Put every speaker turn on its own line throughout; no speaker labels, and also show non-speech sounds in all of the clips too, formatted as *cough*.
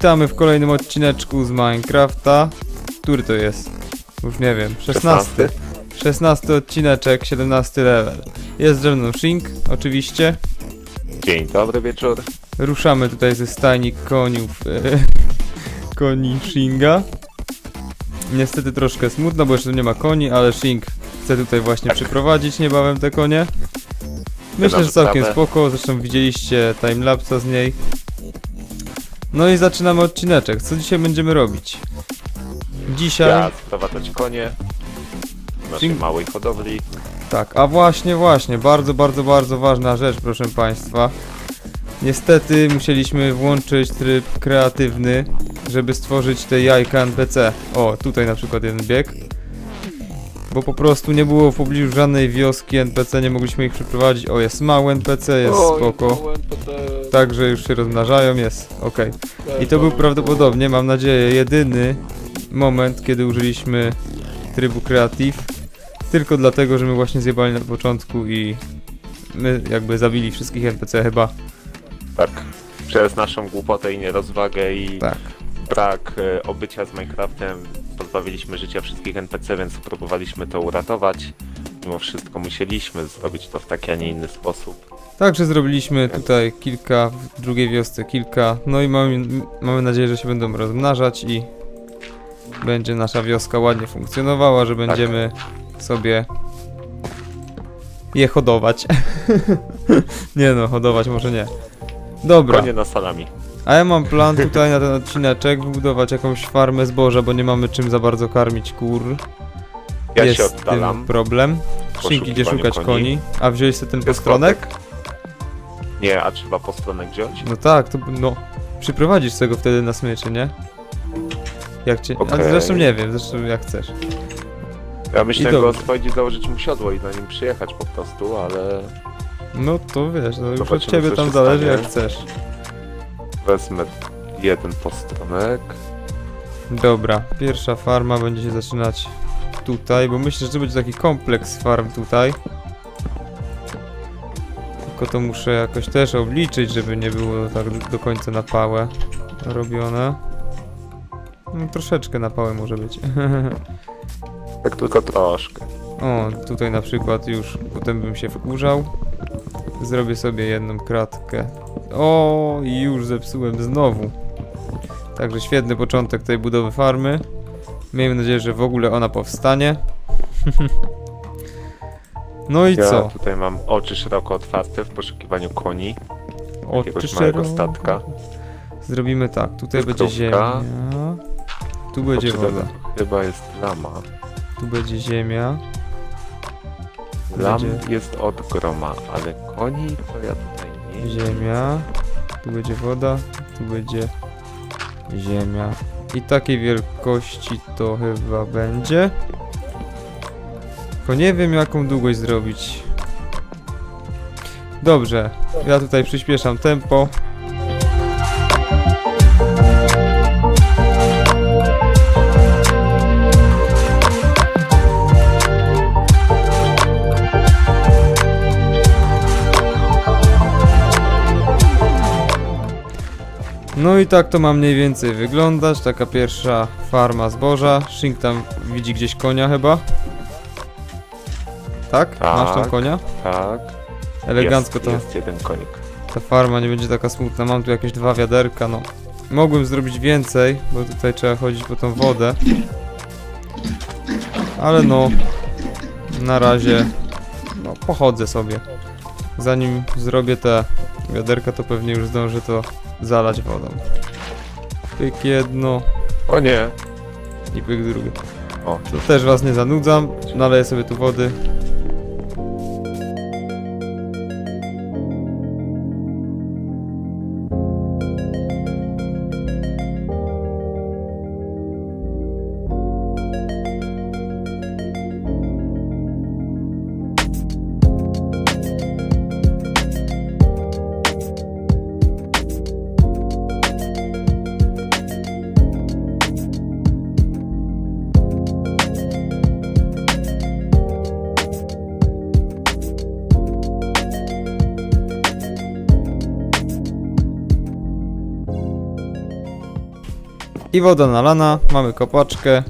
Witamy w kolejnym odcineczku z Minecrafta. Który to jest? Już nie wiem. 16. 16 odcineczek, 17 level. Jest ze mną Shink, oczywiście.
Dzień dobry wieczór.
Ruszamy tutaj ze stajni koniów. E, *laughs* koni Shinga. Niestety troszkę smutno, bo jeszcze tu nie ma koni, ale Shing chce tutaj właśnie
Tak.
przyprowadzić niebawem te konie. Myślę, że całkiem spoko, zresztą widzieliście timelapsa z niej. No i zaczynamy odcineczek. Co dzisiaj będziemy robić? Dzisiaj...
Ja sprowadzać konie w naszej
Dzień-
małej hodowli.
Tak, a właśnie, właśnie, bardzo, bardzo, bardzo ważna rzecz, proszę Państwa. Niestety musieliśmy włączyć tryb kreatywny, żeby stworzyć te jajka NPC. O, tutaj na przykład jeden bieg. Bo po prostu nie było w pobliżu żadnej wioski NPC, nie mogliśmy ich przeprowadzić. O, jest mały NPC, jest spoko. Także już się rozmnażają, jest ok. I to był prawdopodobnie, mam nadzieję, jedyny moment, kiedy użyliśmy trybu Creative. Tylko dlatego, że my właśnie zjebali na początku i my jakby zabili wszystkich NPC chyba.
Tak. Przez naszą głupotę i nierozwagę i
Tak.
brak e, obycia z Minecraftem pozbawiliśmy życia wszystkich NPC, więc próbowaliśmy to uratować. Mimo wszystko musieliśmy zrobić to w taki, a nie inny sposób.
Także zrobiliśmy tutaj kilka, w drugiej wiosce kilka. No i mamy, mamy nadzieję, że się będą rozmnażać i będzie nasza wioska ładnie funkcjonowała, że będziemy sobie je hodować. *laughs* nie no, hodować może nie. Dobra.
Konie na salami.
A ja mam plan tutaj na ten odcineczek wybudować jakąś farmę zboża, bo nie mamy czym za bardzo karmić kur.
Ja
Jest
się
z
oddalam.
tym problem. Szynk idzie szukać
koni.
koni. A wziąłeś sobie ten
Jest
postronek?
Nie, a trzeba postronek wziąć?
No tak, to b- no. Przyprowadzisz tego wtedy na smyczy, nie? Jak cię. A
Okej.
zresztą nie wiem, zresztą jak chcesz.
Ja myślę go
dobrze.
oswoić i założyć mu siodło i na nim przyjechać po prostu, ale
No to wiesz, no już od
Zobaczymy,
ciebie
co
tam
się
zależy
stanie.
jak chcesz.
Wezmę jeden postronek.
Dobra, pierwsza farma będzie się zaczynać tutaj, bo myślę, że to będzie taki kompleks farm tutaj. Tylko to muszę jakoś też obliczyć, żeby nie było tak do końca na pałę robione. No, troszeczkę na pałę może być.
Tak tylko troszkę.
o, tutaj na przykład już potem bym się wkurzał. Zrobię sobie jedną kratkę. O, już zepsułem znowu. Także świetny początek tej budowy farmy. Miejmy nadzieję, że w ogóle ona powstanie. *laughs* no i
Ja
co?
tutaj mam oczy szeroko otwarte w poszukiwaniu koni.
Oczy szeroko.
statka.
Zrobimy tak, tutaj będzie ziemia. Tu będzie
Oczy
woda.
Chyba jest lama.
Tu będzie ziemia.
Lam
Będzie-
jest od groma, ale koni to ja tutaj nie
Ziemia. Tu będzie woda. Tu będzie ziemia. I takiej wielkości to chyba będzie. Tylko nie wiem jaką długość zrobić. Dobrze, ja tutaj przyspieszam tempo. No i tak to ma mniej więcej wyglądać, taka pierwsza farma zboża. Shink tam widzi gdzieś konia chyba. Tak? Masz tam
Tak.
konia?
Tak.
Elegancko
jest,
to
Jest jeden konik.
ta farma nie będzie taka smutna. Mam tu jakieś dwa wiaderka, no. Mogłem zrobić więcej, bo tutaj trzeba chodzić po tą wodę. Ale no, na razie, no pochodzę sobie. Zanim zrobię te wiaderka, to pewnie już zdążę to zalać wodą. Pyk jedno
O nie!
i pyk drugie.
O,
To też was nie zanudzam, naleję sobie tu wody. I woda nalana, mamy kopaczkę.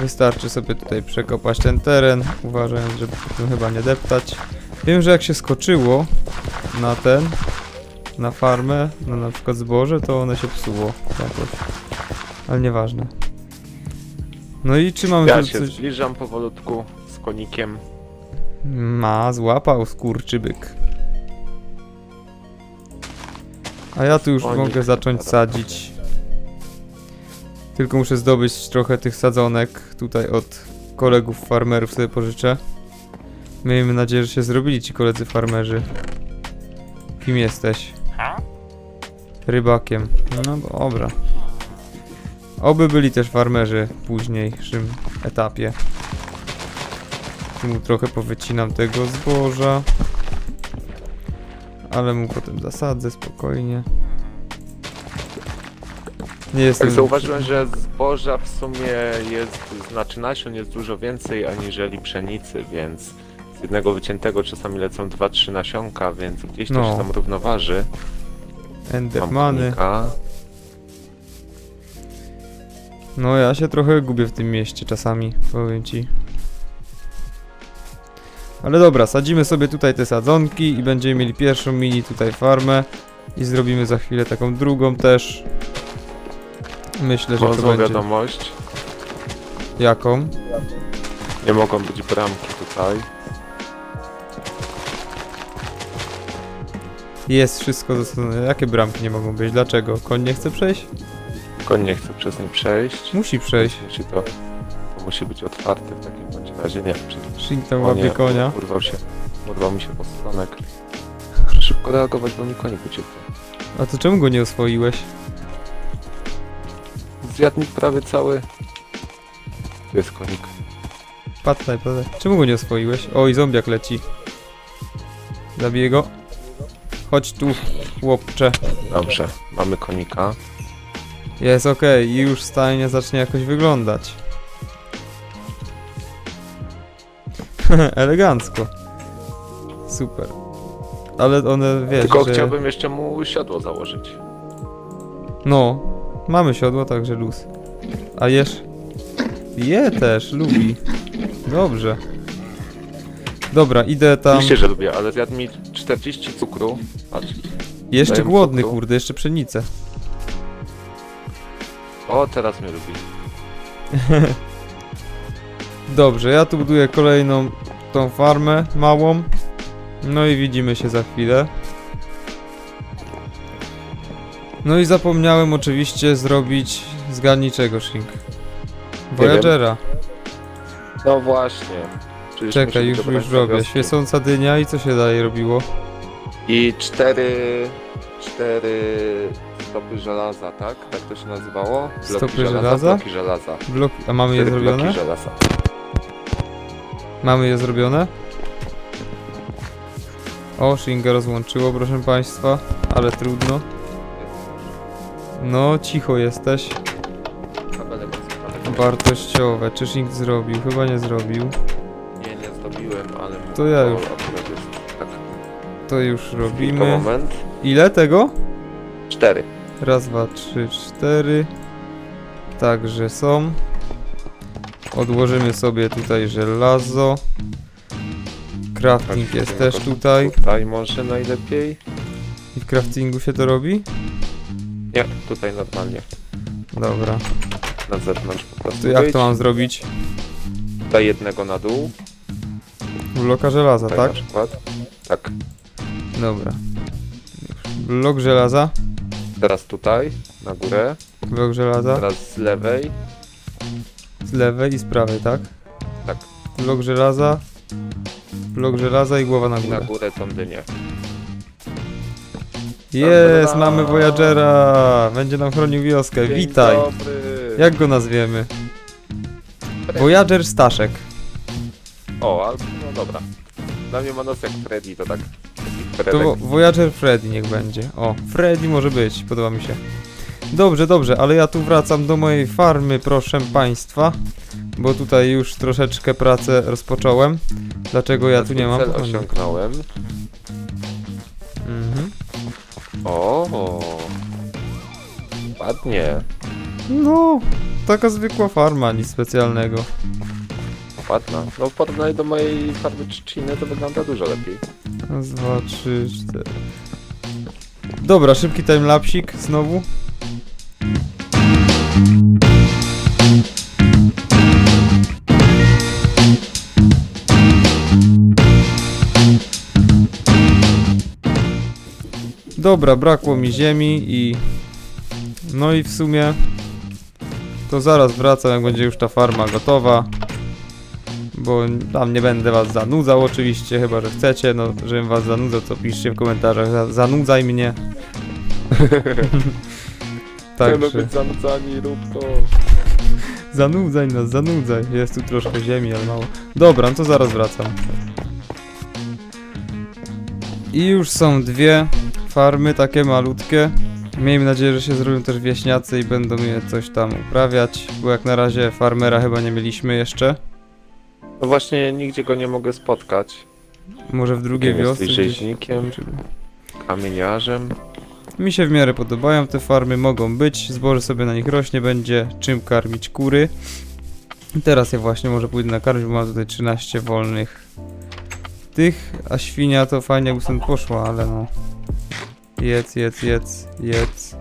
Wystarczy sobie tutaj przekopać ten teren, uważając, żeby potem chyba nie deptać. Wiem, że jak się skoczyło na ten, na farmę, na na przykład zboże, to one się psuło jakoś. Ale nieważne. No i czy mamy
Ja
tu
się
coś...
zbliżam powolutku z konikiem.
Ma, złapał skurczybyk. A ja tu już
Konik.
mogę zacząć sadzić. Tylko muszę zdobyć trochę tych sadzonek tutaj od kolegów farmerów sobie pożyczę. Miejmy nadzieję, że się zrobili ci koledzy farmerzy. Kim jesteś? Rybakiem. No dobra. Oby byli też farmerzy w późniejszym etapie. Tu trochę powycinam tego zboża. Ale mu potem zasadzę spokojnie. Nie jestem...
Tak zauważyłem, że zboża w sumie jest, znaczy nasion jest dużo więcej aniżeli pszenicy, więc z jednego wyciętego czasami lecą 2-3 nasionka, więc gdzieś to
No.
się tam równoważy. Mam
Endermany.
konika.
No ja się trochę gubię w tym mieście czasami, powiem ci. Ale dobra, sadzimy sobie tutaj te sadzonki i będziemy mieli pierwszą mini tutaj farmę. I zrobimy za chwilę taką drugą też. Myślę, że to
złą
będzie...
wiadomość.
Jaką?
Nie mogą być bramki tutaj.
Jest wszystko dostępne. Jakie bramki nie mogą być? Dlaczego? Koń nie chce przejść?
Koń nie chce przez nie przejść.
Musi przejść.
Musi to, to musi być otwarte w takim bądź razie. Nie,
tam
O
łapie konia.
Urwał się, urwał mi się postonek. Muszę szybko reagować, bo mi konik uciekł.
A to czemu go nie oswoiłeś?
Zjadł mi prawie cały... Tu jest konik.
Patrz, patrz. Czemu go nie oswoiłeś? Oj, zombiak leci. Zabiję go. Chodź tu, chłopcze.
Dobrze, mamy konika.
Jest okej, i już stajnia zacznie jakoś wyglądać. *laughs* Elegancko. Super. Ale one, wiesz,
Tylko
że...
chciałbym jeszcze mu siodło założyć.
No, mamy siodło, także luz. A jesz? Je też, lubi. Dobrze. Dobra, idę tam.
Oczywiście, że lubię, ale zjadł mi 40 cukru. Patrz.
Jeszcze
daję mu
głodny,
cukru.
kurde, jeszcze pszenicę.
O, teraz mnie lubi. *laughs*
Dobrze, ja tu buduję kolejną tą farmę małą. No i widzimy się za chwilę. No i zapomniałem oczywiście zrobić zgadniczego Shink. Voyagera.
No właśnie. Przecież
Czekaj, już, już robię.
wioski.
Świecąca dynia i co się dalej robiło?
I cztery... Cztery stopy żelaza, tak? Tak to się nazywało?
Stopy żelaza?
Bloki żelaza.
Blok... A mamy je
Cztery
zrobione?
bloki żelaza.
Mamy je zrobione? O, Shinga rozłączyło, proszę państwa, ale trudno. No, cicho jesteś.
Kabelek rozsypany.
Wartościowe. Czy Shink zrobił? Chyba nie zrobił.
Nie, nie zdobiłem, ale...
To ja już.
akurat jest tak.
To już
Tylko
robimy.
moment.
Ile tego?
Cztery.
Raz, dwa, trzy, cztery. Także są. Odłożymy sobie tutaj żelazo. Crafting jest też tutaj.
Tutaj może najlepiej.
I w craftingu się to robi?
Nie, tutaj normalnie.
Dobra.
Na zewnątrz po prostu
To jak to mam zrobić?
Daj jednego na dół.
Bloka żelaza,
Tak,
tak?
na przykład. Tak.
Dobra. Blok żelaza.
Teraz tutaj, na górę.
Blok żelaza.
Teraz z lewej.
Z lewej i z prawej, tak?
Tak.
Blok żelaza. Blok żelaza i głowa na
I na
górę.
górę tą dynię.
Jest, mamy Voyagera! Będzie nam chronił wioskę.
Dzień
Witaj!
Dobry.
Jak go nazwiemy? Voyager Staszek.
O, albo, no dobra. Dla mnie ma nos jak Freddy, to tak. taki
To
Fredek.
Voyager Freddy niech będzie. O, Freddy może być, podoba mi się. Dobrze, dobrze, ale ja tu wracam do mojej farmy, proszę państwa. Bo tutaj już troszeczkę pracę rozpocząłem. Dlaczego ja tu nie mam?
Cel
O, nie.
osiągnąłem. O, ładnie.
No, taka zwykła farma, nic specjalnego.
Ładna. No w porównaniu do mojej farmy trzciny to wygląda dużo lepiej.
Raz, dwa, trzy, cztery. Dobra, szybki timelapsik znowu. Dobra, brakło mi ziemi i... No i w sumie... To zaraz wracam, jak będzie już ta farma gotowa bo tam nie będę was zanudzał oczywiście, chyba że chcecie, no żebym was zanudzał, to piszcie w komentarzach, za, zanudzaj mnie. *laughs*
Chcemy
Także,
być zanudzani, rób to.
zanudzaj nas, zanudzaj, jest tu troszkę ziemi, ale mało. Dobra, no to zaraz wracam. I już są dwie farmy, takie malutkie. Miejmy nadzieję, że się zrobią też wieśniacy i będą je coś tam uprawiać, bo jak na razie farmera chyba nie mieliśmy jeszcze.
No właśnie nigdzie go nie mogę spotkać.
Może w drugiej wiosce gdzieś.
rzeźnikiem, kamieniarzem.
Mi się w miarę podobają te farmy, mogą być, zboże sobie na nich rośnie, będzie czym karmić kury. I Teraz ja właśnie może pójdę nakarmić, bo mam tutaj 13 wolnych tych, a świnia to fajnie jakby stąd poszła, ale no. Jedz, jedz, jedz, jedz.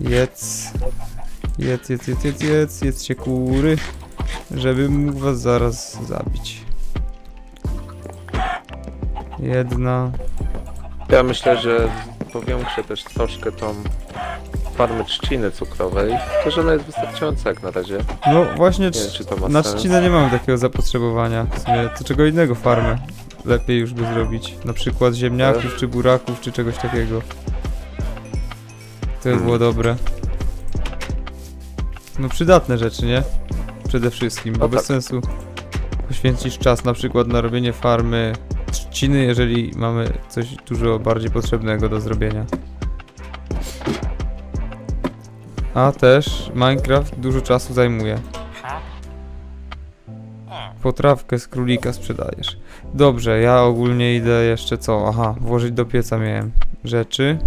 Jedz. Jedz, jedz, jedz, jedz, jedz, jedzcie kury, żeby mógł was zaraz zabić. Jedna,
Ja myślę, że powiększę też troszkę tą farmę trzciny cukrowej. To, że ona jest wystarczająca jak na razie.
No właśnie,
Nie wiem, czy to ma
na
sens.
trzcinę nie mamy takiego zapotrzebowania. W sumie to czego innego farmę lepiej już by zrobić. Na przykład ziemniaków, czy buraków, czy czegoś takiego. To by było dobre. No przydatne rzeczy, nie? Przede wszystkim, bo
No
bez
tak.
sensu poświęcisz czas na przykład na robienie farmy trzciny, jeżeli mamy coś dużo bardziej potrzebnego do zrobienia. A też Minecraft dużo czasu zajmuje. Potrawkę z królika sprzedajesz. Dobrze, ja ogólnie idę jeszcze co? Aha, włożyć do pieca miałem rzeczy.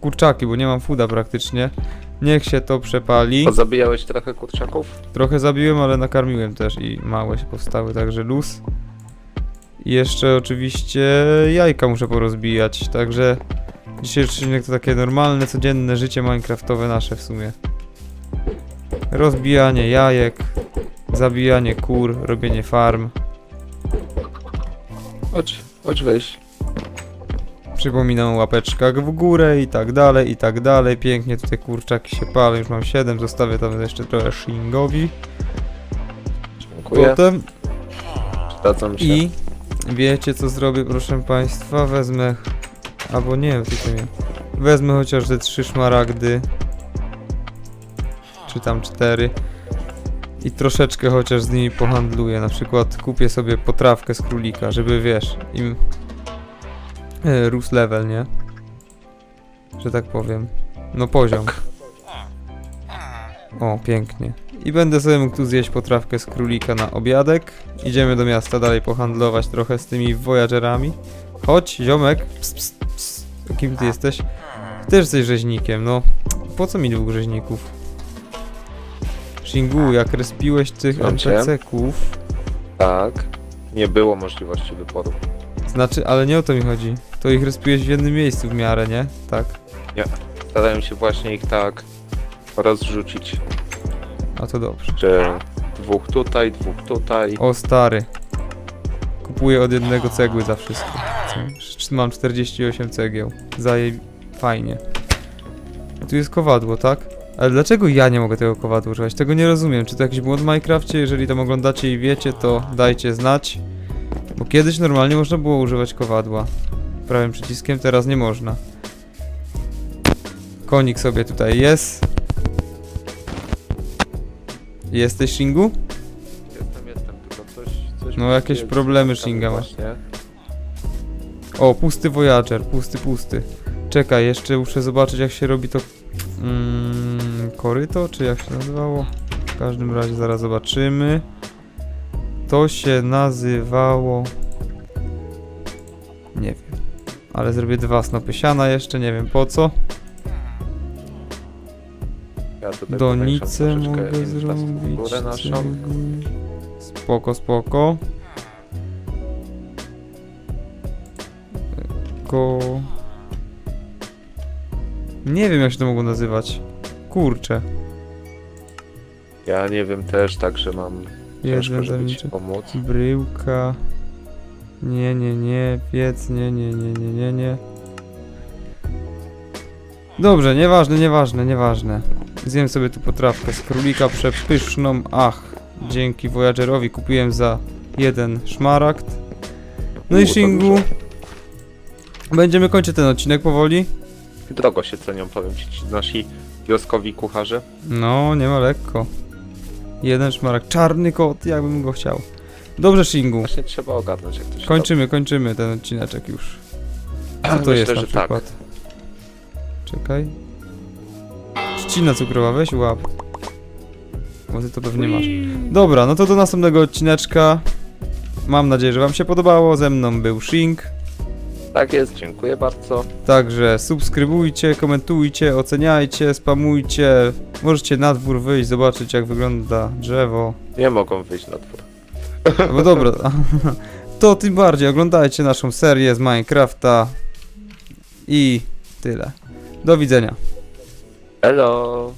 Kurczaki, bo nie mam fuda praktycznie. Niech się to przepali.
Pozabijałeś trochę kurczaków?
Trochę zabiłem, ale nakarmiłem też i małe się powstały, także luz. I jeszcze oczywiście jajka muszę porozbijać, także dzisiejszy odcinek to takie normalne, codzienne życie minecraftowe nasze w sumie. Rozbijanie jajek, zabijanie kur, robienie farm.
Chodź, chodź wejść.
Przypominam o łapeczkach w górę i tak dalej, i tak dalej. Pięknie tutaj kurczaki się palą, już mam 7, zostawię tam jeszcze trochę shingowi.
Dziękuję.
Potem
się.
I wiecie co zrobię, proszę państwa? Wezmę. Albo nie wiem, tylko nie. Wezmę chociaż te trzy szmaragdy. Czy tam cztery. I troszeczkę chociaż z nimi pohandluję. Na przykład kupię sobie potrawkę z królika, żeby wiesz, im e, rósł level, nie? Że tak powiem. No poziom. O, pięknie. I będę sobie mógł tu zjeść potrawkę z królika na obiadek. Idziemy do miasta dalej pohandlować trochę z tymi voyagerami. Chodź, ziomek. Ps, ps. Kim ty jesteś? Też jesteś rzeźnikiem, no. Po co mi dwóch rzeźników? Shingu, jak respiłeś tych
Słuchajcie.
NPC-ków,
Tak. Nie było możliwości wyboru.
znaczy, ale nie o to mi chodzi. To ich respiłeś w jednym miejscu w miarę, nie? Tak.
Starałem się właśnie ich tak rozrzucić,
A to dobrze.
że dwóch tutaj, dwóch tutaj.
O stary. Kupuję od jednego cegły za wszystko. Co? Mam 48 cegieł. Zaje... Fajnie. A tu jest kowadło, tak? Ale dlaczego ja nie mogę tego kowadła używać? Tego nie rozumiem. Czy to jakiś błąd w Minecrafcie? Jeżeli tam oglądacie i wiecie, to dajcie znać. Bo kiedyś normalnie można było używać kowadła. Prawym przyciskiem, teraz nie można. Konik sobie tutaj jest. Jesteś Shingu?
Jestem, jestem, tylko coś... coś
No,
mi
jakieś problemy
spotkamy
Shinga ma.
właśnie.
O, pusty Voyager, pusty, pusty. Czekaj, jeszcze muszę zobaczyć jak się robi to... Mm, koryto, czy jak się nazywało? W każdym razie zaraz zobaczymy. To się nazywało... Nie wiem. Ale zrobię dwa snopy siana jeszcze, nie wiem po co.
Ja tutaj
Donicę
powiększam
mogę zrobić.
infrastrukturę naszą.
cegły. Spoko, spoko. Ko... Nie wiem jak się to mogło nazywać. Kurczę.
Ja nie wiem też, także mam ciężko, żeby ci pomóc.
Bryłka. Nie, nie, nie. Piec, nie, nie, nie, nie, nie, nie. Dobrze, nieważne, nieważne, nieważne. Zjem sobie tu potrawkę z królika przepyszną. Ach, dzięki Voyagerowi kupiłem za jeden szmaragd. No
U,
i Shingu. Będziemy kończyć ten odcinek powoli.
Drogo się cenią, powiem ci nasi wioskowi kucharze.
No, nie ma lekko. Jeden szmaragd. Czarny kot, jakbym go chciał. Dobrze, Shingu.
Właśnie trzeba ogarnąć, jak to się
Kończymy, kończymy ten odcineczek już. Co to
Myślę,
jest na
że tak.
przykład? Czekaj. Trzcina cukrowa, weź łap. Bo ty to pewnie masz. Dobra, no to do następnego odcineczka. Mam nadzieję, że wam się podobało. Ze mną był Shing.
Tak jest, dziękuję bardzo.
Także subskrybujcie, komentujcie, oceniajcie, spamujcie. Możecie na dwór wyjść, zobaczyć jak wygląda drzewo.
Nie mogą wyjść na dwór.
No dobra, *laughs* to tym bardziej oglądajcie naszą serię z Minecrafta. I tyle. Do widzenia.
Hello!